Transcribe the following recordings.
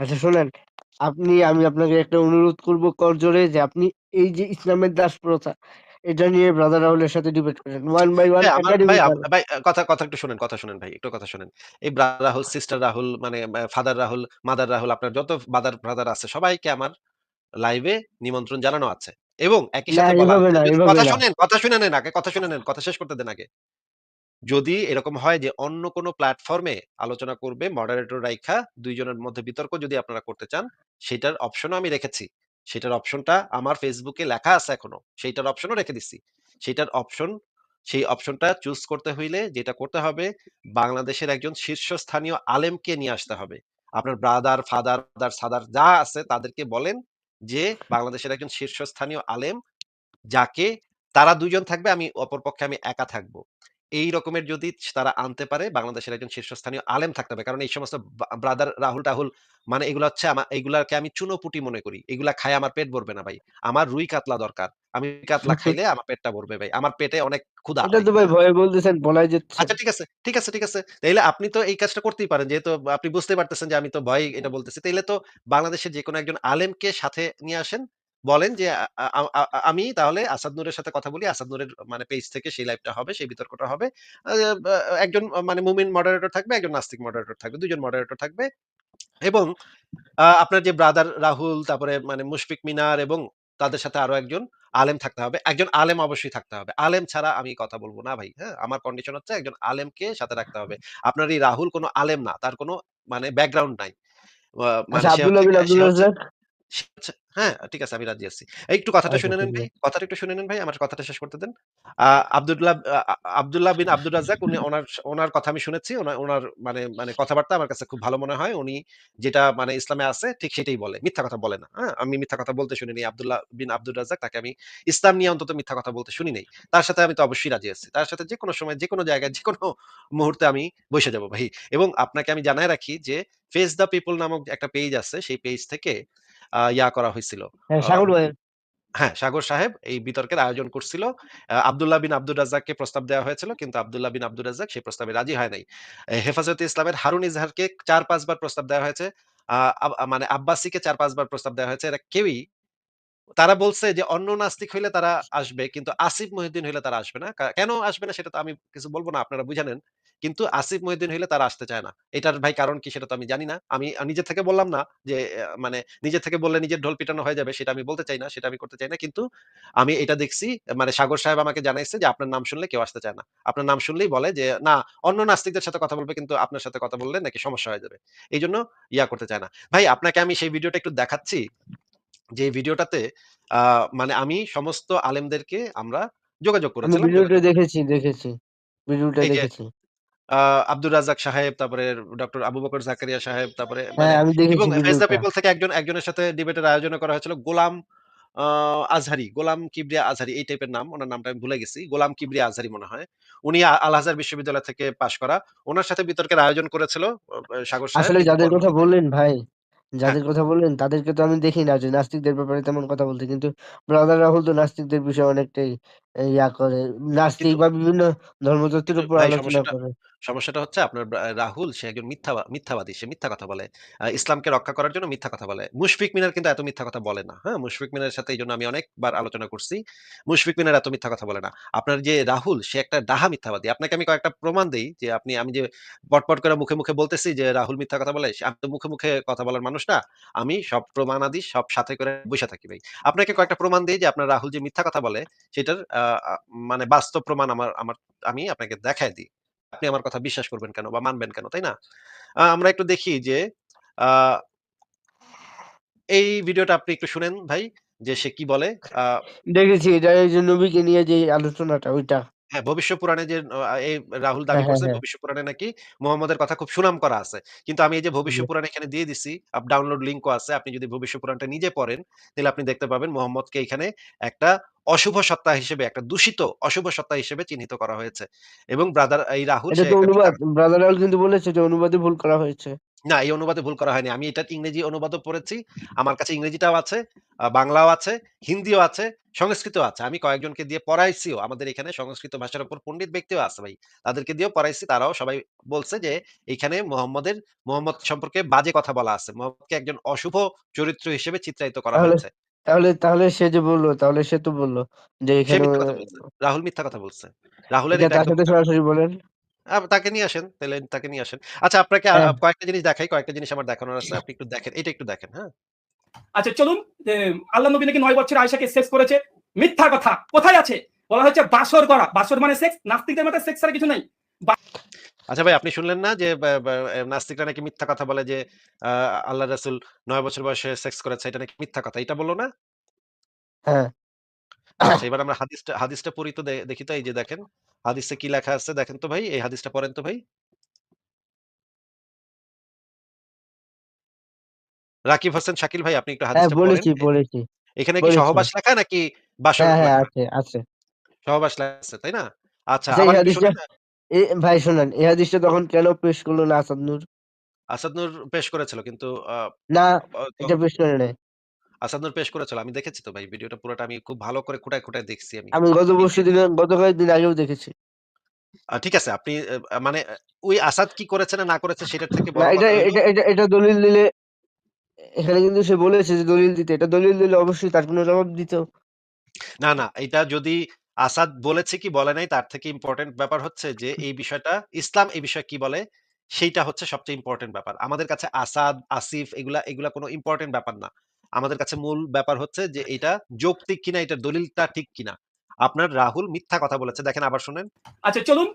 আচ্ছা শোনেন, আপনি আমি আপনাকে একটা অনুরোধ করব করজোড়ে যে আপনি এই যে ইসলামের দাস প্রথা, এটা নিয়ে ব্রাদার রাহুলের সাথে ডিবেট করেন। ওয়ান বাই ওয়ান ভাই কথা কথা একটু শুনেন, কথা শুনেন ভাই, একটু কথা শুনেন। এই ব্রাদার রাহুল, সিস্টার রাহুল মানে ফাদার রাহুল, মাদার রাহুল আপনার যত বাদার ব্রাদার আছে সবাইকে আমার লাইভে নিমন্ত্রণ জানানো আছে। এবং একই সাথে কথা শুনেন, কথা শুনে নেন আগে, কথা শুনে নেন, কথা শেষ করতে দেন আগে। যদি এরকম হয় যে অন্য কোন প্ল্যাটফর্মে আলোচনা করবে মডারেটর রাইখা দুইজনের মধ্যে বিতর্ক যদি আপনারা করতে চান, সেটার অপশনও আমি রেখেছি। সেটার অপশনটা আমার ফেসবুকে লেখা আছে এখনও। সেইটার অপশনও রেখে দিছি। সেটার অপশন সেই অপশনটা চুজ করতে হইলে যেটা করতে হবে, বাংলাদেশের একজন শীর্ষস্থানীয় আলেমকে নিয়ে আসতে হবে। আপনার ব্রাদার, ফাদার, দার, সাদার যা আছে তাদেরকে বলেন যে বাংলাদেশের একজন শীর্ষস্থানীয় আলেম যাকে তারা ২ জন থাকবে, আমি অপর পক্ষে আমি একা থাকব। এই রকমের যদি তারা আনতে পারে বাংলাদেশের একজন শীর্ষস্থানীয় আলেম থাকতে হবে। কারণ এই সমস্ত ব্রাদার রাহুল-টাহুল মানে এগুলা হচ্ছে আমা এগুলাকে আমি চুনোপুঁটি মনে করি। এগুলা খায় আমার পেট ভরবে না ভাই। আমার রুই কাতলা দরকার। আমি কাতলা খাইলে আমার পেটটা ভরবে ভাই। আমার পেটে অনেক ক্ষুধা এটা তো ভাই? ভয়ে বলতেছেন, বলাই যাচ্ছে। আচ্ছা ঠিক আছে, ঠিক আছে, ঠিক আছে। তাইলে আপনি তো এই কাজটা করতেই পারেন। যেহেতু আপনি বুঝতেই পারতেছেন যে আমি তো ভয় এটা বলতেছি। তাইলে তো বাংলাদেশের যেকোনো একজন আলেমকে সাথে নিয়ে আসেন। বলেন যে আমি তাহলে আসাদ নূরের সাথে কথা বলি। আসাদ নূরের মানে পেজ থেকে সেই লাইভটা হবে, সেই বিতর্কটা হবে। একজন মানে মুমিন মডারেটর থাকবে, একজন নাস্তিক মডারেটর থাকবে। ২ জন মডারেটর থাকবে এবং আপনার যে ব্রাদার রাহুল, তারপরে মানে মুশফিক মিনার এবং তাদের সাথে আরও একজন আলেম থাকতে হবে। একজন আলেম অবশ্যই থাকতে হবে। আলেম ছাড়া আমি কথা বলব না ভাই। হ্যাঁ? আমার কন্ডিশন হচ্ছে একজন আলেমকে সাথে রাখতে হবে। আপনার এই রাহুল কোনো আলেম না। তার কোনো মানে ব্যাকগ্রাউন্ড নাই। আব্দুল হ্যাঁ, ঠিক আছে আমি রাজি আছি। একটু কথাটা আচ্ছা শুনে নেন ভাই। কথাটা একটু শুনে নেন ভাই। আমার কথাটা শেষ করতে দেন। আব্দুল্লাহ আব্দুল্লাহ বিন আব্দুর রাজ্জাক উনি ওনার ওনার কথা আমি শুনেছি। ওনা ওনার মানে মানে কথাবার্তা আমার কাছে খুব ভালো মনে হয়। উনি যেটা মানে ইসলামে আছে ঠিক সেটাই বলে। মিথ্যা কথা বলে না। হ্যাঁ? আমি মিথ্যা কথা বলতে শুনিনি। আব্দুল্লাহ বিন আব্দুর রাজ্জাক তাকে আমি ইসলাম নিয়ে অন্তত মিথ্যা কথা বলতে শুনি নাই। তার সাথে আমি তো অবশ্যই রাজি আছি। তার সাথে যে কোনো সময়, যেকোনো জায়গায়, যেকোনো মুহূর্তে আমি বসে যাব ভাই। এবং আপনাকে আমি জানায় রাখি যে ফেস দ্য পিপল নামক একটা পেজ আছে। সেই পেজ থেকে ইয়া করা হয়েছিল হ্যাঁ, সাগর। হ্যাঁ, সাগর সাহেব এই বিতর্কের আয়োজন করছিল। আবদুল্লাহ বিন আব্দুর রাজ্জাককে প্রস্তাব দেওয়া হয়েছিল। কিন্তু আব্দুল্লাহ বিন আব্দুর রাজাক সেই প্রস্তাবে রাজি হয় নাই। হেফাজতে ইসলামের হারুন ইজহারকে ৪-৫ বার প্রস্তাব দেওয়া হয়েছে। মানে আব্বাসীকে ৪-৫ বার প্রস্তাব দেওয়া হয়েছে। এরা কেউই তারা বলছে যে অন্য নাস্তিক হইলে তারা আসবে। কিন্তু আসিফ মহিউদ্দিন হইলে তারা আসবে না। কেন আসবে না সেটা তো আমি কিছু বলব না। আপনারা বুঝে নেন। কিন্তু আসিফ মহিউদ্দিন হইলে তারা আসতে চায় না। এটার ভাই কারণ কি সেটা তো আমি জানি না। আমি আ নিজে থেকে বললাম না যে মানে নিজে থেকে বললে নিজের ঢোল পিটানো হয়ে যাবে সেটা আমি বলতে চাই না। সেটা আমি করতে চাই না। কিন্তু আমি এটা দেখছি মানে সাগর সাহেব আমাকে জানাইছে যে আপনার নাম শুনলে কেউ আসতে চায় না। আপনার নাম শুনলেই বলে যে না অন্য নাস্তিকদের সাথে কথা বলবে কিন্তু আপনার সাথে কথা বললে নাকি সমস্যা হয়ে যাবে। এই জন্য ইয়া করতে চায় না। ভাই আপনাকে আমি সেই ভিডিওটা একটু দেখাচ্ছি। যে ভিডিওটাতে মানে আমি সমস্ত আলেমদেরকে আমরা যোগাযোগ করেছিলাম। ভিডিওটা দেখেছি, দেখেছি। ভিডিওটা দেখেছি। আব্দুর রাজ্জাক সাহেব, তারপরে ডক্টর আবু বকর জাকারিয়া সাহেব, তারপরে হ্যাঁ, মানে আমি এবং দেখেছি দ্য ভিডিওটা। পিপল থেকে একজন একজনের সাথে ডিবেটের আয়োজনও করা হয়েছিল। গোলাম আজহারি, গোলাম কিবরিয়া আজহারি এই টাইপের নাম। উনার নামটা আমি ভুলে গেছি। গোলাম কিবরিয়া আজহারি মনে হয়। উনি আ আল আজহার বিশ্ববিদ্যালয় থেকে পাস করা। উনার সাথে বিতর্কের আয়োজন করেছিল সাগর সাহেব। আসলে কিন্তু যাদের কথা পরবর্তীতে বললেন ভাই, হ্যাঁ। যাদের কথা বললেন তাদেরকে তো আমি দেখি না যে নাস্তিকদের ব্যাপারে তেমন কথা বলতে। কিন্তু ব্রাদার রাহুল তো নাস্তিকদের বিষয়ে অনেকটাই ইয়া করে। নাস্তিক কিন্তু বা বিভিন্ন ধর্মতত্ত্বের কিন্তু উপর ভাই আলোচনা সমস্যাটা করে। সমস্যাটা হচ্ছে আপনার রাহুল সে একজন মিথ্যা মিথ্যাবাদী। সে মিথ্যা কথা বলে। ইসলামকে রক্ষা করার জন্য মিথ্যা কথা বলে। মুশফিক মিনার কিন্তু এত মিথ্যা কথা বলে না। হ্যাঁ? মুশফিক মিনারের সাথে এইজন্য আমি অনেকবার আলোচনা করছি। মুশফিক মিনার এত মিথ্যা কথা বলে না। আপনার যে রাহুল সে একটা ডাহা মিথ্যাবাদী। আপনাকে আমি কয়েকটা প্রমাণ দেই যে আপনি আমি যে পটপট করে মুখে, মুখে বলতেছি যে রাহুল মিথ্যা কথা বলে। আমি তো মুখে, মুখে কথা বলার মানুষ না। আমি সব প্রমাণ আদি সব সাথে করে বসে থাকি ভাই। আপনাকে কয়েকটা প্রমাণ দিই যে আপনার রাহুল যে মিথ্যা কথা বলে সেটার আ আ মানে বাস্তব প্রমাণ আমার আমার আমি আপনাকে দেখাই দিই। আপনি আমার কথা বিশ্বাস করবেন কেন বা মানবেন কেন, তাই না? আমরা একটু দেখি যে এই ভিডিওটা আপনি একটু শুনেন ভাই যে সে কি বলে। দেখেছি এটা এই যে নবীকে নিয়ে যে আলোচনাটা ওইটা। হ্যাঁ, ভবিষ্য পুরাণে যে আ এই রাহুল হ্যাঁ, দাবি হ্যাঁ, করছে হ্যাঁ। ভবিষ্য পুরাণে নাকি মুহাম্মদের কথা খুব সুনাম করা আছে। কিন্তু আমি এই যে ভবিষ্য জি। পুরাণ এখানে দিয়ে দিছি, আপ ডাউনলোড লিংকও আছে। আপনি যদি ভবিষ্য পুরাণটা নিজে পড়েন, তাহলে আপনি দেখতে পাবেন মুহাম্মদকে এখানে একটা অশুভ সত্তা হিসেবে, একটা দূষিত অশুভ সত্তা হিসেবে চিহ্নিত করা হয়েছে। এবং ব্রাদার এই রাহুল এটা সে তো একটা অনুবাদ। ব্রাদার রাহুল কিন্তু বলেছে যে অনুবাদে ভুল করা হয়েছে। না, এই অনুবাদে ভুল করা হয়নি। আমি এটার ইংরেজি অনুবাদও পড়েছি। আমার কাছে ইংরেজিটাও আছে, আ বাংলাও আছে, হিন্দিও আছে, সংস্কৃতও আছে। আমি কয়েকজনকে দিয়ে পড়াইছিও। আমাদের এখানে সংস্কৃত ভাষার উপর পণ্ডিত ব্যক্তিও আছে ভাই। তাদেরকে দিয়েও পড়াইছি। তারাও সবাই বলছে যে এইখানে মোহাম্মদের মোহাম্মদ সম্পর্কে বাজে কথা বলা আছে। মোহাম্মদকে একজন অশুভ চরিত্র হিসেবে চিত্রায়িত করা তাহলে হয়েছে। তাহলে তাহলে সে যে বলল, তাহলে সে তো বলল যে সে এখানে মিথ্যা কথা বলছে। রাহুল মিথ্যা কথা বলছে। রাহুলের এটা এটা তার একদম সাথে সরাসরি বলেন। তাকে নিয়ে আসেন। তাহলে তাকে নিয়ে আসেন। আচ্ছা আপনাকে হ্যাঁ। কয়েকটা জিনিস দেখাই। কয়েকটা জিনিস আমার দেখানোর আছে। আপনি একটু দেখেন। এটা একটু দেখেন, হ্যাঁ? আচ্ছা চলুন আল্লাহ নবী নাকি নয় বছর আয়েশাকে সেক্স করেছে। মিথ্যা কথা। কোথায় আছে? বলা হচ্ছে বাসর করা। বাসর মানে সেক্স। নাস্তিকদের মতে সেক্স ছাড়া কিছু নাই। আচ্ছা ভাই আপনি শুনলেন না যে নাস্তিকরা নাকি মিথ্যা কথা বলে যে আল্লাহ রাসূল নয় বছর বয়সে সেক্স করেছে। এটা নাকি মিথ্যা কথা। এটা বলল না? হ্যাঁ। আচ্ছা এবার আমরা হাদিসটা হাদিসটা পড়ি তো দে দেখি তো এই যে দেখেন। হাদিসে কি লেখা আছে দেখেন তো ভাই। এই হাদিসটা পড়েন তো ভাই। রাকিব হোসেন শাকিল ভাই আপনি একটু হ্যাঁ, হাদিসটা পড়েন। বলেছি, বলেছি, এখানে কি বলেছি। সহবাস লেখা নাকি বাসর হ্যাঁ, হ্যাঁ, লেখা? আছে, আছে। সহবাস লেখা আছে, তাই না? আচ্ছা আচ্ছা এই আবার একটু হাদিসটা এ ভাই শোনেন, এই হাদিসটা তখন কেন পেশ করল না আসাদ নূর? আসাদ নূর পেশ করেছিল কিন্তু আ না, এটা তখন পেশ করে নাই। আসাদ নূর পেশ করেছিল। আমি দেখেছি তো ভাই ভিডিওটা পুরোটা আমি খুব ভালো করে খুঁটায়, খুঁটায় দেখছি আমি। আমি গত পরশু দিনে গত কয়েকদিন আগেও দেখেছি। ঠিক আছে। আপনি মানে ওই আসাদ কি করেছে না, না করেছে সেটার থেকে বড় এটা এটা এটা দলিল দিলে এখানে কিন্তু সে বলেছে যে দলিল দিতে। এটা দলিল দিলে অবশ্যই তার কোনো জবাব দিত। না, না। এটা যদি আসাদ বলেছে কি বলে নাই তার থেকে ইম্পর্টেন্ট ব্যাপার হচ্ছে যে এই বিষয়টা ইসলাম এই বিষয়ে কি বলে সেইটা হচ্ছে সবচেয়ে ইম্পর্টেন্ট ব্যাপার। আমাদের কাছে আসাদ, আসিফ এগুলা এগুলা কোনো ইম্পর্টেন্ট ব্যাপার না। আমাদের কাছে মূল ব্যাপার হচ্ছে যে এটা যৌক্তিক কিনা, এটার দলিলটা ঠিক কিনা। আপনার রাহুল মিথ্যা কথা বলেছে। দেখেন আবার শুনেন। আচ্ছা চলুন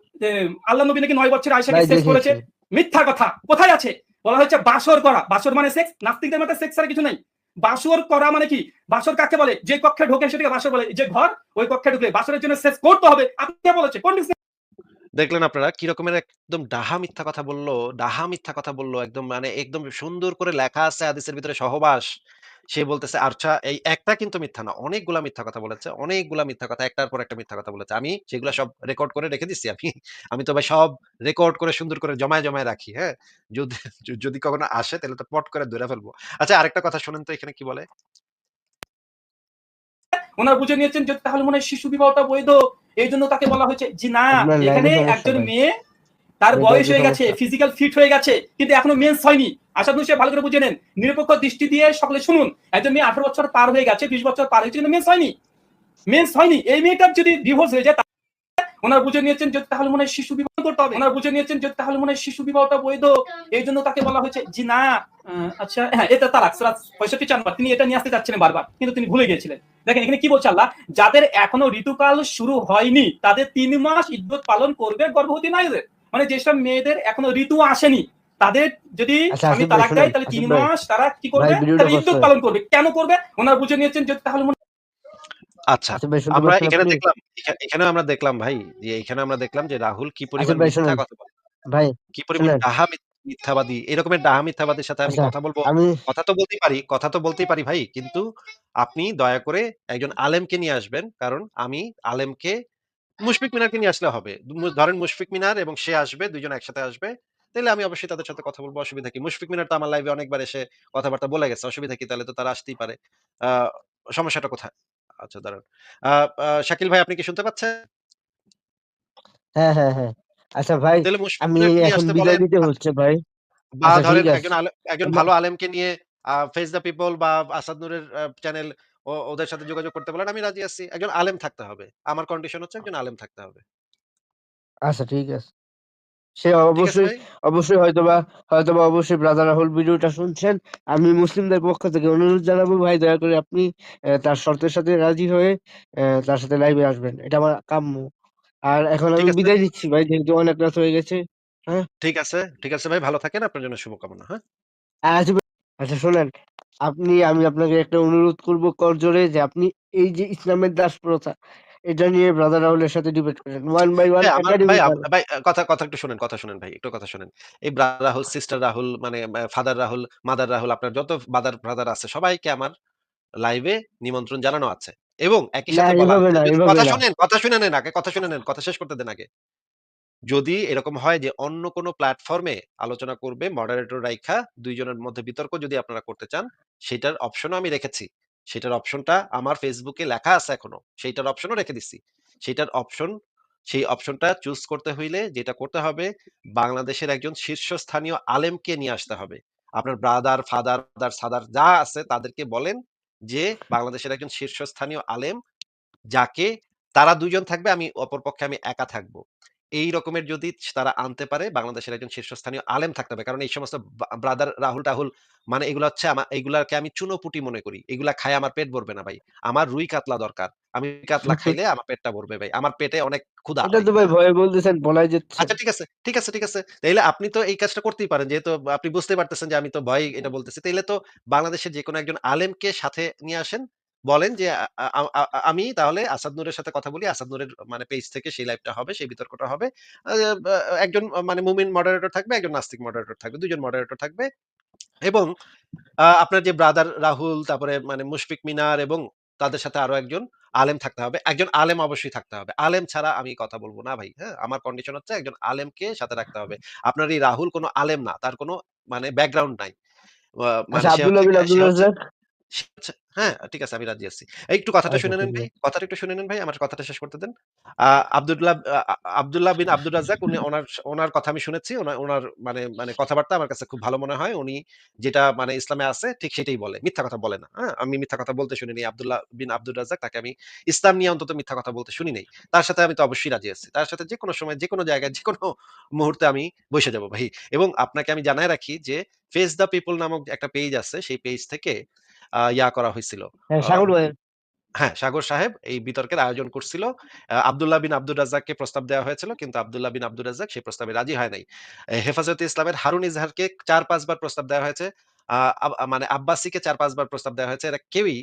আল্লাহ নবী নাকি ৯ বছর আয়েশাকে ভাই সেক্স করেছে। মিথ্যা কথা। কোথায় আছে? বলা হচ্ছে বাসর করা। বাসর মানে সেক্স। নাস্তিকদের মতে সেক্স ছাড়া কিছু নাই। বাসর করা মানে কি? বাসর কাকে বলে? যে কক্ষে ঢোকে সেটাকে বাসর বলে। যে ঘর ওই কক্ষে ঢুকলে বাসরের জন্য সেক্স করতে হবে। আপনি কে বলেছে? কোন দেখলেন আপনারা কি রকমের একদম ডাহা মিথ্যা কথা বলল ডাহা মিথ্যা কথা বলল একদম মানে একদম সুন্দর করে লেখা আছে হাদিসের ভিতরে সহবাস। সে বলতেছে আচ্ছা এই একটা কিন্তু মিথ্যা না। অনেকগুলা মিথ্যা কথা বলেছে। অনেকগুলা মিথ্যা কথা একটার পর একটা মিথ্যা কথা বলেছে। আমি সেগুলা সব রেকর্ড করে রেখে দিছি আমি। আমি তো ভাই সব রেকর্ড করে সুন্দর করে জমায়, জমায় রাখি। হ্যাঁ? যদি যদি কখনো আসে তাহলে তো পট করে ধরে ফেলব। আচ্ছা আরেকটা কথা শোনেন তো এখানে কি বলে? ওনার বুঝে নিয়েছেন যে তাহলে মনে হয় শিশু বিবাহটা বৈধ। এই জন্য তাকে বলা হয়েছে জি না, এখানে একজন মেয়ে তার বয়স হয়ে গেছে, ফিজিক্যাল ফিট হয়ে গেছে। কিন্তু এখনও মেন্স হয়নি। আশা করি সে ভালো করে বুঝে নেন। নিরপেক্ষ দৃষ্টি দিয়ে সকলে শুনুন। একজন মেয়ে 18 বছর পার হয়ে গেছে, 20 বছর পার হয়েছে কিন্তু মেন্স হয়নি। মেন্স হয়নি। এই মেয়েটার যদি ডিভোর্স হয়ে যায় তা উনারা বুঝে নিয়েছেন যে তাহলে মনে হয় শিশু বিবাহ করতে হবে। উনারা বুঝে নিয়েছেন যে তাহলে মনে হয় শিশু বিবাহটা বৈধ। এইজন্য তাকে বলা হয়েছে জি না। আচ্ছা হ্যাঁ, এটা তালাক সূরা 65 চার তিনি এটা নিয়ে আসতে চাচ্ছিলেন বারবার। কিন্তু তিনি ভুলে গিয়েছিলেন। দেখেন এখানে কি বলছে আল্লাহ? যাদের এখনও ঋতুকাল শুরু হয়নি তাদের তিন মাস ইদ্যত পালন করবে গর্ভবতী নারীদের। মানে যেসব মেয়েদের এখনও ঋতু আসেনি তাদের যদি আচ্ছা ভাই তালাক দেয় তাহলে ৩ আসিফ ভাই। মাস তারা কি করবে? ইদ্যত করেন। পালন করবে। কেন করবে? উনারা বুঝে নিয়েছেন যে তাহলে আচ্ছা। আমরা এখানে দেখলাম এখা এখানেও আমরা দেখলাম ভাই যে এখানে আমরা দেখলাম যে রাহুল কি পরিমাণ মিথ্যা কথা বলে। ভাই কি পরিমাণ। ডাহা মিথ মিথ্যাবাদী। এরকমের ডাহা মিথ্যাবাদীর সাথে আমি আচ্ছা কথা বলব। আমি কথা তো বলতেই পারি, কথা তো বলতেই পারি ভাই। কিন্তু আপনি দয়া করে একজন আলেমকে নিয়ে আসবেন। কারণ আমি আলেমকে মুশফিক মিনারকে নিয়ে আসলে হবে। ধরেন মুশফিক মিনার এবং সে আসবে, ২ জন একসাথে আসবে। তাইলে আমি অবশ্যই তাদের সাথে কথা বলব। অসুবিধা কি? মুশফিক মিনার তো আমার লাইভে অনেকবার এসে কথাবার্তা বলে গেছে। অসুবিধা কি? তাহলে তো তারা আসতেই পারে। সমস্যাটা কোথায়? আচ্ছা দাঁড়ান। শাকিল ভাই আপনি কি শুনতে পাচ্ছেন? হ্যাঁ, হ্যাঁ, হ্যাঁ। আচ্ছা ভাই আমি এখন বিদায়। নিতে হচ্ছে ভাই। বা আচ্ছা ধরেন একজন একজন ভালো আলেমকে নিয়ে ফেজ দ্য পিপল বা আসাদ নূরের চ্যানেল ও ওদের সাথে যোগাযোগ করতে বলেন। আমি রাজি আছি। একজন আলেম থাকতে হবে। আমার কন্ডিশন হচ্ছে একজন আলেম থাকতে হবে। আচ্ছা ঠিক আছে। সে ঠিক আছে অবশ্যই, ভাই? অবশ্যই হয়তোবা, হয়তোবা অবশ্যই ব্রাদার রাহুল ভিডিওটা শুনছেন। আমি মুসলিমদের পক্ষ থেকে অনুরোধ জানাব ভাই দয়া করে আপনি অ্যা তার শর্তের সাথে রাজি হয়ে অ্যা তার সাথে লাইভে আসবেন। এটা আমার কাম্য। আর এখন ঠিক আমি আছে। বিদায় নিচ্ছি ভাই যেহেতু অনেক রাত হয়ে গেছে। হ্যাঁ? ঠিক আছে, ঠিক আছে ভাই ভালো থাকেন। আপনার জন্য শুভকামনা। হ্যাঁ? আচ্ছা ভাই আচ্ছা শোনেন, আপনি আমি আপনাকে একটা অনুরোধ করব করজোড়ে যে আপনি এই যে ইসলামের দাস প্রথা এটা নিয়ে ব্রাদার রাহুলের সাথে ডিবেট করেন। ওয়ান বাই ওয়ান ভাই ভাই কথা কথা একটু শুনেন, কথা শুনেন ভাই। একটু কথা শুনেন। এই ব্রাদার রাহুল, সিস্টার রাহুল মানে ফাদার রাহুল, মাদার রাহুল আপনার যত বাদার ব্রাদার আছে সবাইকে আমার লাইভে নিমন্ত্রণ জানানো আছে। এবং একই সাথে কথা শুনেন, কথা শুনে নেন আগে, কথা শুনে নেন। কথা শেষ করতে দেন আগে। যদি এরকম হয় যে অন্য কোনো প্ল্যাটফর্মে আলোচনা করবে মডারেটর রাইখা দুইজনের মধ্যে বিতর্ক যদি আপনারা করতে চান, সেটার অপশনও আমি রেখেছি। সেটার অপশনটা আমার ফেসবুকে লেখা আছে এখনও। সেইটার অপশনও রেখে দিছি। সেইটার অপশন সেই অপশনটা চুজ করতে হইলে যেটা করতে হবে, বাংলাদেশের একজন শীর্ষস্থানীয় আলেমকে নিয়ে আসতে হবে। আপনার ব্রাদার, ফাদার, দার, সাদার যা আছে তাদেরকে বলেন যে, বাংলাদেশের একজন শীর্ষস্থানীয় আলেম যাকে তারা ২ জন থাকবে, আমি অপরপক্ষে আমি একা থাকব। এই রকমের যদি তারা আনতে পারে, বাংলাদেশের একজন শীর্ষস্থানীয় আলেম থাকতে হবে। কারণ এই সমস্ত ব্রাদার রাহুল-টাহুল মানে এগুলা হচ্ছে আমা এগুলাকে আমি চুনোপুঁটি মনে করি। এগুলা খাইয়া আমার পেট ভরবে না ভাই। আমার রুই কাতলা দরকার। আমি কাতলা খাইলে আমার পেটটা ভরবে ভাই। আমার পেটে অনেক ক্ষুধা এটা ভাই। তো ভাই ভয়ে বলতেছেন, বলাই যাচ্ছে। আচ্ছা ঠিক আছে, ঠিক আছে, ঠিক আছে। তাইলে আপনি তো এই কাজটা করতেই পারেন। যেহেতু আপনি বুঝতে পারতেছেন যে আমি তো ভয় এটা বলতেছি। তাইলে তো বাংলাদেশের যেকোনো একজন আলেমকে সাথে নিয়ে আসেন। বলেন যে আমি তাহলে আসাদ নূরের সাথে কথা বলি। আসাদ নূরের মানে পেজ থেকে সেই লাইভটা হবে, সেই বিতর্কটা হবে। একজন মানে মুমিন মডারেটর থাকবে, একজন নাস্তিক মডারেটর থাকবে। ২ জন মডারেটর থাকবে এবং আপনার যে ব্রাদার রাহুল, তারপরে মানে মুশফিক মিনার এবং তাদের সাথে আরও একজন আলেম থাকতে হবে। একজন আলেম অবশ্যই থাকতে হবে। আলেম ছাড়া আমি কথা বলব না ভাই। হ্যাঁ? আমার কন্ডিশন হচ্ছে একজন আলেমকে সাথে রাখতে হবে। আপনার এই রাহুল কোনো আলেম না। তার কোনো মানে ব্যাকগ্রাউন্ড নাই। আচ্ছা আব্দুল হ্যাঁ, ঠিক আছে আমি রাজি আছি। একটু কথাটা শুনে নেন ভাই। কথাটা একটু শুনে নেন ভাই। আমার কথাটা শেষ করতে দেন। আ আব্দুল্লাহ আ আ আব্দুল্লাহ বিন আব্দুর রাজ্জাক উনি ওনার ওনার কথা আমি শুনেছি। ওনা ওনার মানে মানে কথাবার্তা আমার কাছে খুব ভালো মনে হয়। উনি যেটা মানে ইসলামে আছে ঠিক সেটাই বলে। মিথ্যা কথা বলে না। হ্যাঁ? আমি মিথ্যা কথা বলতে শুনিনি। আব্দুল্লাহ বিন আব্দুর রাজ্জাক তাকে আমি ইসলাম নিয়ে অন্তত মিথ্যা কথা বলতে শুনি নাই। তার সাথে আমি তো অবশ্যই রাজি আছি। তার সাথে যেকোনো সময়, যেকোনো জায়গায়, যেকোনো মুহূর্তে আমি বইসা যাব ভাই। এবং আপনাকে আমি জানায় রাখি যে ফেস দ্য পিপল নামক একটা পেজ আছে। সেই পেজ থেকে ইয়া করা হইছিল। হ্যাঁ, সাগর। হ্যাঁ, সাগর সাহেব এই বিতর্কের আয়োজন করছিল। আব্দুল্লাহ বিন আব্দুর রাজ্জাককে প্রস্তাব দেওয়া হয়েছিল। কিন্তু আব্দুল্লাহ বিন আব্দুর রাজ্জাক সেই প্রস্তাবে রাজি হয় নাই। হেফাজতে ইসলামের হারুন ইজহারকে চার পাঁচবার প্রস্তাব দেওয়া হয়েছে। মানে আব্বাসীকে ৪-৫ বার প্রস্তাব দেওয়া হয়েছে। এরা কেউই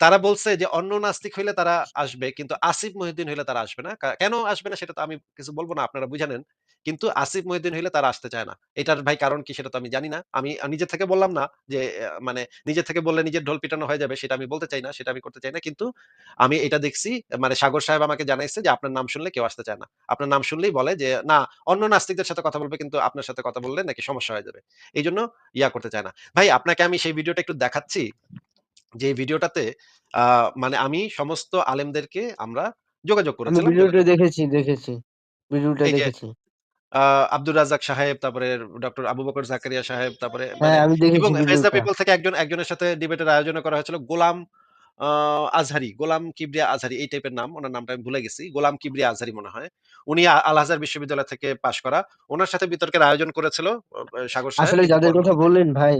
তারা বলছে যে অন্য নাস্তিক হইলে তারা আসবে। কিন্তু আসিফ মহিউদ্দিন হইলে তারা আসবে না। কেন আসবে না সেটা তো আমি কিছু বলব না। আপনারা বুঝে নেন। কিন্তু আসিফ মহিউদ্দিন হইলে তারা আসতে চায় না। এটার ভাই কারণ কি সেটা তো আমি জানি না। আমি নিজে থেকে বললাম না যে মানে নিজে থেকে বললে নিজের ঢোল পিটানো হয়ে যাবে সেটা আমি বলতে চাই না। সেটা আমি করতে চাই না। কিন্তু আমি এটা দেখছি মানে সাগর সাহেব আমাকে জানাইছে যে আপনার নাম শুনলে কেউ আসতে চায় না। আপনার নাম শুনলেই বলে যে না অন্য নাস্তিকদের সাথে কথা বলবে কিন্তু আপনার সাথে কথা বললে নাকি সমস্যা হয়ে যাবে। এই জন্য ইয়া করতে চায় না। ভাই আপনাকে আমি সেই ভিডিওটা একটু দেখাচ্ছি। যে ভিডিওটাতে মানে আমি সমস্ত আলেমদেরকে আমরা যোগাযোগ করেছিলাম। ভিডিওটা দেখেছি, দেখেছি। ভিডিওটা দেখেছি। আ আব্দুর রাজ্জাক সাহেব, তারপরে ডক্টর আবু বকর জাকারিয়া সাহেব, তারপরে হ্যাঁ, মানে আমি দেখেছি এবং ফেস দ্য ভিডিওটা। পিপল থেকে একজন একজনের সাথে ডিবেটের আয়োজনও করা হয়েছিল। গোলাম আ আজহারি, গোলাম কিবরিয়া আজহারি এই টাইপের নাম। উনার নামটা আমি ভুলে গেছি। গোলাম কিবরিয়া আজহারি মনে হয়। উনি আ আল আজহার বিশ্ববিদ্যালয় থেকে পাস করা। উনার সাথে বিতর্কের আয়োজন করেছিল অ সাগর সাহেব। আসলে যাদের কথা বললেন ভাই,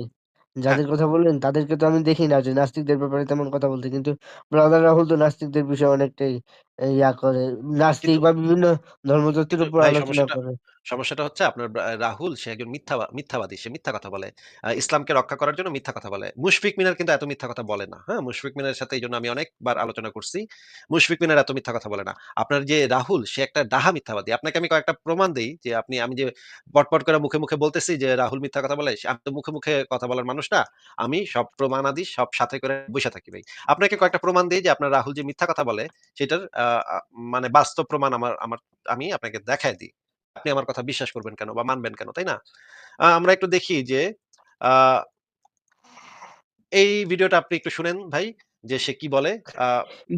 হ্যাঁ। যাদের কথা বললেন তাদেরকে তো আমি দেখি না যে নাস্তিকদের ব্যাপারে তেমন কথা বলতে। কিন্তু ব্রাদার রাহুল তো নাস্তিকদের বিষয়ে অনেকটাই ইয়া করে। নাস্তিক বা বিভিন্ন ধর্মতত্ত্বের উপর ভাই আলোচনা সমস্যাটা করে। সমস্যাটা হচ্ছে আপনার ব্রা রাহুল সে একজন মিথ্যাবা মিথ্যাবাদী। সে মিথ্যা কথা বলে। ইসলামকে রক্ষা করার জন্য মিথ্যা কথা বলে। মুশফিক মিনার কিন্তু এত মিথ্যা কথা বলে না। হ্যাঁ? মুশফিক মিনারের সাথে এইজন্য আমি অনেকবার আলোচনা করছি। মুশফিক মিনার এত মিথ্যা কথা বলে না। আপনার যে রাহুল সে একটা ডাহা মিথ্যাবাদী। আপনাকে আমি কয়েকটা প্রমাণ দেই যে আপনি আমি যে পটপট করে মুখে, মুখে বলতেছি যে রাহুল মিথ্যা কথা বলে। আমি তো মুখে, মুখে কথা বলার মানুষ না। আমি সব প্রমাণাদি সব সাথে করে বসে থাকি ভাই। আপনাকে কয়েকটা প্রমাণ দিই যে আপনার রাহুল যে মিথ্যা কথা বলে সেটার মানে বাস্তব প্রমাণ আমার আমার আমি আপনাকে দেখায় দিই। আপনি আমার কথা বিশ্বাস করবেন কেন বা মানবেন কেন, তাই না? আমরা একটু দেখি যে এই ভিডিওটা আপনি একটু শুনেন ভাই যে সে কি বলে।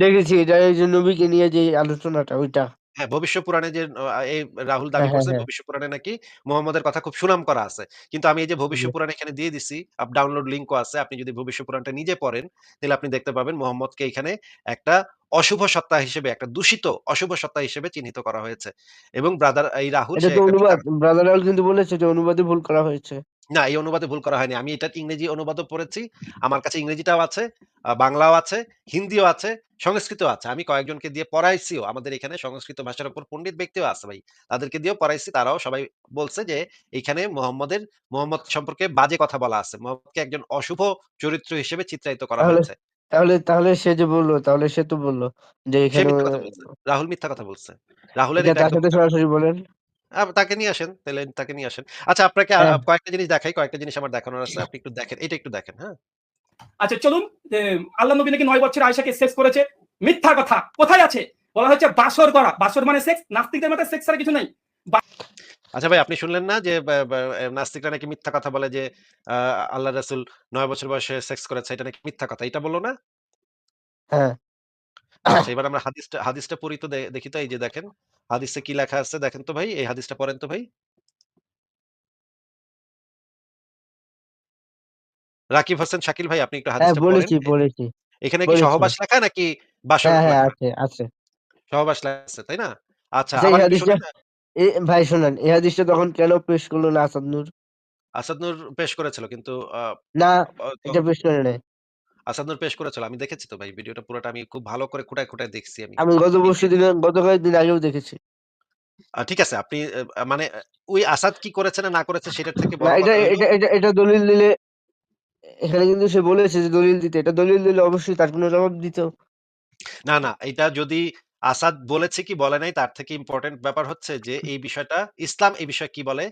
দেখেছি এটা এই যে নবীকে নিয়ে যে আলোচনাটা ওইটা। হ্যাঁ, ভবিষ্য পুরাণে যে এই রাহুল হ্যাঁ, দাবি হ্যাঁ, করছে হ্যাঁ। ভবিষ্য পুরাণে নাকি মোহাম্মদের কথা খুব সুনাম করা আছে। কিন্তু আমি এই যে ভবিষ্য। পুরাণ এখানে দিয়ে দিছি, আপ ডাউনলোড লিংকও আছে। আপনি যদি ভবিষ্য পুরাণটা নিজে পড়েন, তাহলে আপনি দেখতে পাবেন মুহাম্মদকে এখানে একটা অশুভ সত্তা হিসেবে, একটা দূষিত অশুভ সত্তা হিসেবে চিহ্নিত করা হয়েছে। এবং ব্রাদার এই রাহুল এটা তো অনুবাদ। ব্রাদার রাহুল কিন্তু বলেছে যে অনুবাদে ভুল করা হয়েছে। না, এই অনুবাদে ভুল করা হয়নি। আমি এটার ইংরেজি অনুবাদও পড়েছি। আমার কাছে ইংরেজিটাও আছে, বাংলাও আছে, হিন্দিও আছে, সংস্কৃতও আছে। আমি কয়েকজনকে দিয়ে পড়াইছিও। আমাদের এখানে সংস্কৃত ভাষার উপর পণ্ডিত ব্যক্তিও আছে ভাই। তাদেরকে দিয়েও পড়াইছি। তারাও সবাই বলছে যে এখানে মোহাম্মদের মোহাম্মদ সম্পর্কে বাজে কথা বলা আছে। মুহাম্মদকে একজন অশুভ চরিত্র হিসেবে চিত্রায়িত করা হয়েছে। তাহলে তাহলে সে যে বলল তাহলে সে তো বলল যে সে এখানে মিথ্যা কথা বলছে। রাহুল মিথ্যা কথা বলছে। রাহুলের এটা এটা তার একদম সাথে সরাসরি বলেন। তাকে নিয়ে আসেন, তাহলে তাকে নিয়ে আসেন। আচ্ছা আপনাকে হ্যাঁ। কয়েকটা জিনিস দেখাই, কয়েকটা জিনিস আমার দেখানোর আছে। আপনি একটু দেখেন। এটা একটু দেখেন, হ্যাঁ? আচ্ছা চলুন আল্লাহ নবী নাকি ৯ বছরে আয়েশাকে সেক্স করেছে। মিথ্যা কথা। কোথায় আছে? বলা হচ্ছে বাসর করা। বাসর মানে সেক্স। নাস্তিকদের মতে সেক্স ছাড়া কিছু নাই। আচ্ছা ভাই আপনি শুনলেন না যে বা বা এ নাস্তিকরা নাকি মিথ্যা কথা বলে যে আ আল্লাহর রাসূল ৯ বছর বয়সে সেক্স করেছে এটা নাকি মিথ্যা কথা। এটা বলল না? হ্যাঁ। আচ্ছা এবার আমরা হাদিসটা হাদিসটা পড়ি তো দে দেখি তো এই যে দেখেন। হাদিসে কি লেখা আছে দেখেন তো ভাই। এই হাদিসটা পড়েন তো ভাই। রাকিব হোসেন শাকিল ভাই আপনি একটু হ্যাঁ, হাদিসটা পড়েন। বলেছি, এ বলেছি, এখানে কি বলেছি। সহবাস লেখা নাকি বাসর হ্যাঁ, হ্যাঁ, লেখা? আছে, আছে। সহবাস লেখা আছে, তাই না? আচ্ছা আচ্ছা আবার একটু হাদিসটা শুনেন না? এ ভাই শোনেন, এই হাদিসটা তখন কেন পেশ করল না আসাদ নূর? আসাদ নূর পেশ করেছিল কিন্তু আ না, তো এটা পেশ করে নাই। আসাদ নূর পেশ করেছিল। আমি দেখেছি তো ভাই ভিডিওটা পুরোটা আমি খুব ভালো করে খুঁটায়, খুঁটায় দেখছি আমি। আমি গত নিজে। পরশুদিনে গত কয়েকদিন আগেও দেখেছি। আ ঠিক আছে আপনি আ মানে আ ওই আসাদ কি করেছে না, না করেছে সেটার থেকে না বড় এটা কথা হইল এটা এটা এটা দলিল দিলে এখানে কিন্তু সে বলেছে যে দলিল দিতে। এটা দলিল দিলে অবশ্যই তার কোনো জবাব দিত। না, না এটা যদি আসাদ বলেছে কি বলে নাই তার থেকে ইম্পোর্টেন্ট ব্যাপার হচ্ছে যে এই বিষয়টা ইসলাম এই বিষয়ে কি বলে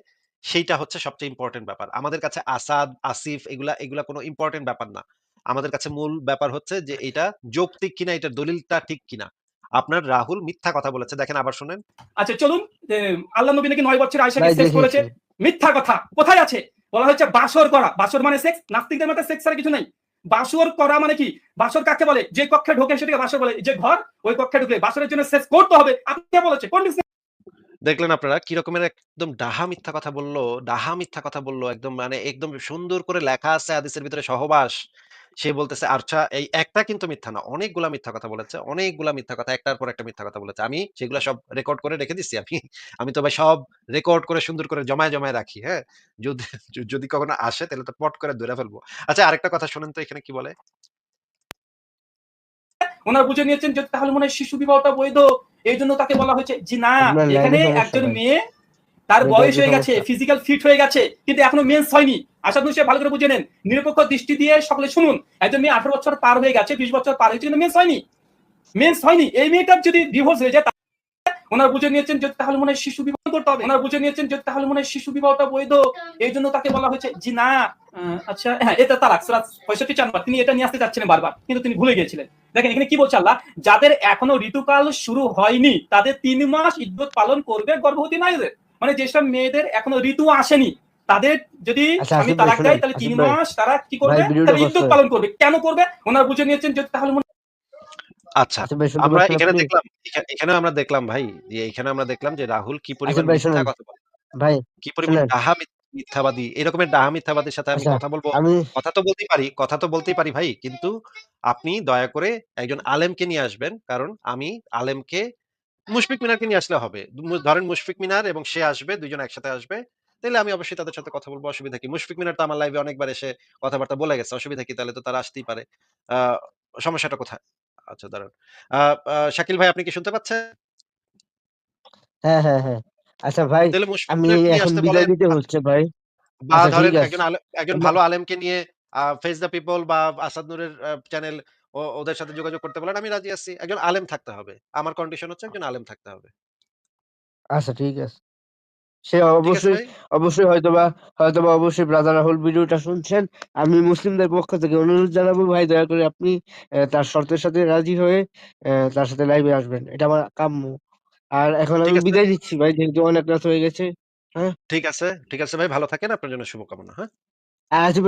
সেইটা হচ্ছে সবচেয়ে ইম্পোর্টেন্ট ব্যাপার। আমাদের কাছে আসাদ, আসিফ এগুলা এগুলা কোনো ইম্পোর্টেন্ট ব্যাপার না। আমাদের কাছে মূল ব্যাপার হচ্ছে যে এটা যৌক্তিক কিনা এটা দলিলটা ঠিক কিনা। আপনার রাহুল মিথ্যা কথা বলেছে। দেখেন আবার শোনেন। আচ্ছা চলুন আল্লাহ নবী নাকি নয় বছর আয়েশাকে সেক্স করেছে। মিথ্যা কথা। কোথায় আছে? বলা হচ্ছে বাসর করা। বাসর মানে সেক্স। নাস্তিকদের মতে সেক্স ছাড়া কিছু নাই। বাসর করা মানে কি? বাসর কাকে বলে? যে কক্ষে ঢোকে সেটাকে বাসর বলে। যে ঘর, ওই কক্ষে ঢুকে বাসরের জন্য শেষ করতে হবে। আপনি কে বলেছে? কোন দেখলেন আপনারা কি রকমের একদম ডাহা মিথ্যা কথা বলল ডাহা মিথ্যা কথা বলল, একদম মানে একদম সুন্দর করে লেখা আছে হাদিসের ভিতরে সহবাস। সে বলতেছে আচ্ছা এই একটা কিন্তু মিথ্যা না। অনেকগুলা মিথ্যা কথা বলেছে। অনেকগুলা মিথ্যা কথা একটার পর একটা মিথ্যা কথা বলেছে। আমি সেগুলা সব রেকর্ড করে রেখে দিছি আমি। আমি তো ভাই সব রেকর্ড করে সুন্দর করে জমায়, জমায় রাখি। হ্যাঁ? যদি যদি কখনো আসে তাহলে তো পট করে ধরে ফেলব। আচ্ছা আরেকটা কথা শোনেন তো এখানে কি বলে? ওনারা বুঝে নিয়েছেন যে তাহলে মনে হয় শিশু বিবাহটা বৈধ। এইজন্য তাকে বলা হয়েছে জি না এখানে একজন মেয়ে তার বয়স হয়ে গেছে, ফিজিক্যাল ফিট হয়ে গেছে। কিন্তু এখনও মেন্স হয়নি। আশা করি সে ভালো করে বুঝে নেন। নিরপেক্ষ দৃষ্টি দিয়ে সকলে শুনুন। একজন মেয়ে 18 বছর পার হয়ে গেছে, 20 বছর পার হয়েছে কিন্তু মেন্স হয়নি। মেন্স হয়নি। এই মেয়েটার যদি ডিভোর্স হয়ে যায় ওনারা বুঝে নিয়েছেন যে তাহলে মনে হয় শিশু বিবাহ করতে হবে। ওনারা বুঝে নিয়েছেন যে তাহলে মনে হয় শিশু বিবাহটা বৈধ। এইজন্য তাকে বলা হয়েছে জি না আচ্ছা হ্যাঁ, এটা তালাক সূরা 65 নাম্বার। তিনি এটা নিয়ে আসতে চাচ্ছিলেন বারবার। কিন্তু তিনি ভুলে গিয়েছিলেন। দেখেন এখানে কি বলছে আল্লাহ? যাদের এখনও ঋতুকাল শুরু হয়নি তাদের তিন মাস ইদ্যুৎ পালন করবে গর্ভবতী নারীদের। মানে যেসব মেয়েদের এখনও ঋতু আসেনি তাদের যদি আচ্ছা ভাই তালাক দেয় তাহলে 3 আসিফ ভাই। মাস তারা কি করবে? তারা পজ পালন করবে। কেন করবে? ওনারা বুঝে নিয়েছেন যে তাহলে আচ্ছা। আমরা এখানে দেখলাম এখা এখানেও আমরা দেখলাম ভাই যে এখানে আমরা দেখলাম যে রাহুল কি পরিমাণ মিথ্যা কথা বলে। ভাই কি পরিমাণ। ডাহা মিথ মিথ্যাবাদী। এরকমের ডাহা মিথ্যাবাদীর সাথে আমি আচ্ছা কথা বলব। কথা তো বলতেই পারি, কথা তো বলতেই পারি ভাই। কিন্তু আপনি দয়া করে একজন আলেমকে নিয়ে আসবেন। কারণ আমি আলেমকে মুশফিক মিনারকে নিয়ে আসলে হবে। ধরেন মুশফিক মিনার এবং সে আসবে, ২ জন একসাথে আসবে। তাইলে আমি অবশ্যই তাদের সাথে কথা বলব। অসুবিধা কি? মুশফিক মিনার তো আমার লাইভে অনেকবার এসে কথাবার্তা বলে গেছে। অসুবিধা কি? তাহলে তো তারা আসতেই পারে। সমস্যাটা কোথায়? আচ্ছা দাঁড়ান। শাকিল ভাই আপনি কি শুনতে পাচ্ছেন? হ্যাঁ, হ্যাঁ, হ্যাঁ। আচ্ছা ভাই তাহলে আমি এখন বিদায় আ হচ্ছে ভাই। বা আচ্ছা ধরেন একজন একজন ভালো আলেমকে নিয়ে ফেজ দ্য পিপল বা আসাদ নূরের চ্যানেল ও ওদের সাথে যোগাযোগ করতে বলেন। আমি রাজি আছি। একজন আলেম থাকতে হবে। আমার কন্ডিশন হচ্ছে একজন আলেম থাকতে হবে। আচ্ছা ঠিক আছে। সে ঠিক আছে অবশ্যই, ভাই? অবশ্যই হয়তোবা, হয়তোবা অবশ্যই ব্রাদার রাহুল ভিডিওটা শুনছেন। আমি মুসলিমদের পক্ষ থেকে অনুরোধ জানাব ভাই দয়া করে আপনি অ্যা তার শর্তের সাথে রাজি হয়ে অ্যা তার সাথে লাইভে আসবেন। এটা আমার কাম্য। আর এখন ঠিক আমি আছে। বিদায় নিচ্ছি ভাই যেহেতু অনেক রাত হয়ে গেছে। হ্যাঁ? ঠিক আছে, ঠিক আছে ভাই ভালো থাকেন। আপনার জন্য শুভকামনা। হ্যাঁ? আসিফ